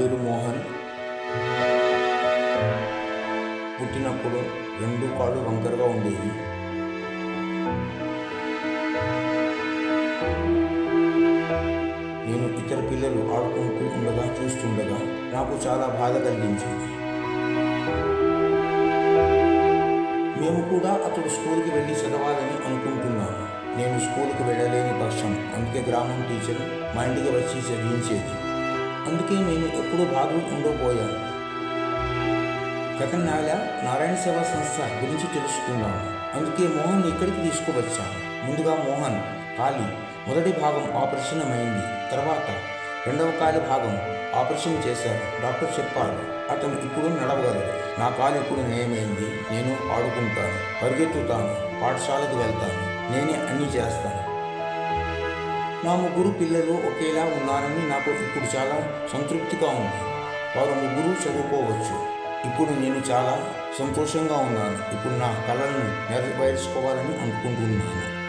పేరు మోహన్ పుట్టినప్పుడు రెండు కాళ్ళు వంకరగా ఉండేవి. నేను ఇతర పిల్లలు ఆడుకుంటూ ఉండగా చూస్తుండగా నాకు చాలా బాధ కలిగించింది. మేము కూడా అతడు స్కూల్కి వెళ్ళి చదవాలని అనుకుంటున్నాను నేను స్కూల్కి వెళ్ళలేని పక్షం. అందుకే గ్రామం టీచర్ మా ఇంటికి వచ్చి చదివించేది. అందుకే మేము ఎప్పుడూ భాగం ఉండబోయాము గత నారాయణ సేవా సంస్థ గురించి తెలుసుకున్నాము అందుకే మోహన్ ఇక్కడికి తీసుకువచ్చాం ముందుగా మోహన్ కాలి మొదటి భాగం ఆపరేషన్ అయింది. తర్వాత రెండవ కాలి భాగం ఆపరేషన్ చేశారు. డాక్టర్ చెప్పాడు అతను ఇప్పుడు నడవగలడు. నా కాలు ఇప్పుడు నయమైంది. నేను ఆడుకుంటాను. పరిగెత్తుతాను. పాఠశాలకు వెళ్తాను. నేనే అన్నీ చేస్తాను. నా ముగ్గురు పిల్లలు ఒకేలా ఉన్నారని నాకు ఇప్పుడు చాలా సంతృప్తిగా ఉంది. వారు ముగ్గురు చదువుకోవచ్చు. ఇప్పుడు నేను చాలా సంతోషంగా ఉన్నాను. ఇప్పుడు నా కళలను నెరవేర్చుకోవాలని అనుకుంటున్నాను.